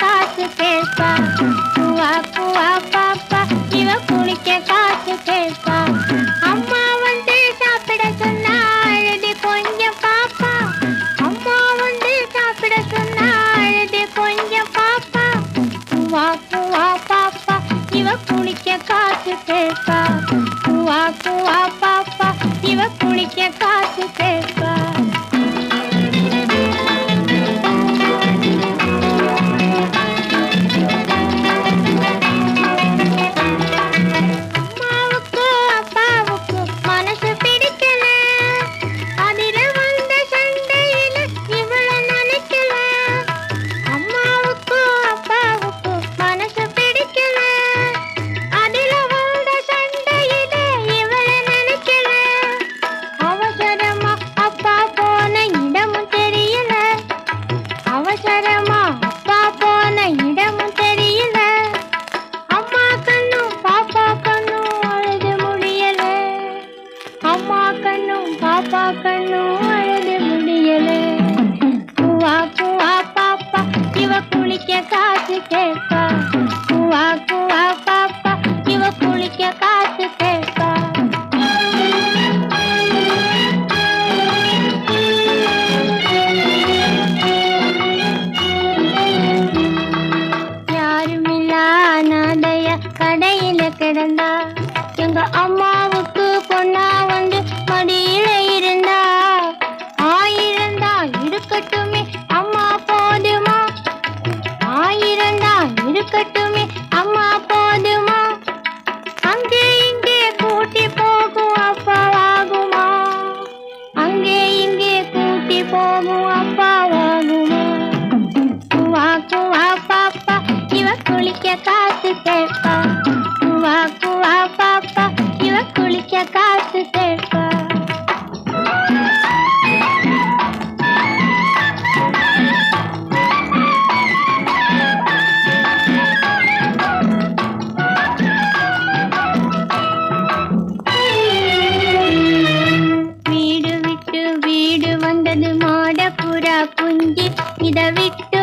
காசு கேட்பா குவா குவா பாப்பா இவ குளிக்க காசு கேட்பா அம்மா வந்து சாப்பிட சொன்னா அழுது கொஞ்சம் பாப்பா. அம்மா வந்து சாப்பிட சொன்னா அழுது கொஞ்சம் பாப்பா. குவா குவா பாப்பா இவ குளிக்க காசு கேட்பா குவா குவா பாப்பா இவ குளிக்க காசு கேட்பா கண்ணும் பாப்பா கண்ணும் அழுது முடியல. குவா குவா பாப்பா இவ குளிக்க காசு கேட்பா. குவா குவா பாப்பா இவ குளிக்க காசு கேட்பா. யாருமில்லா அனாதைய கடையில கிடந்தா. எங்க அம்மாவுக்கு காசு சேர்ப்பா வீடு விட்டு வீடு வந்தது மாடபுரா புஞ்சி. இதை விட்டு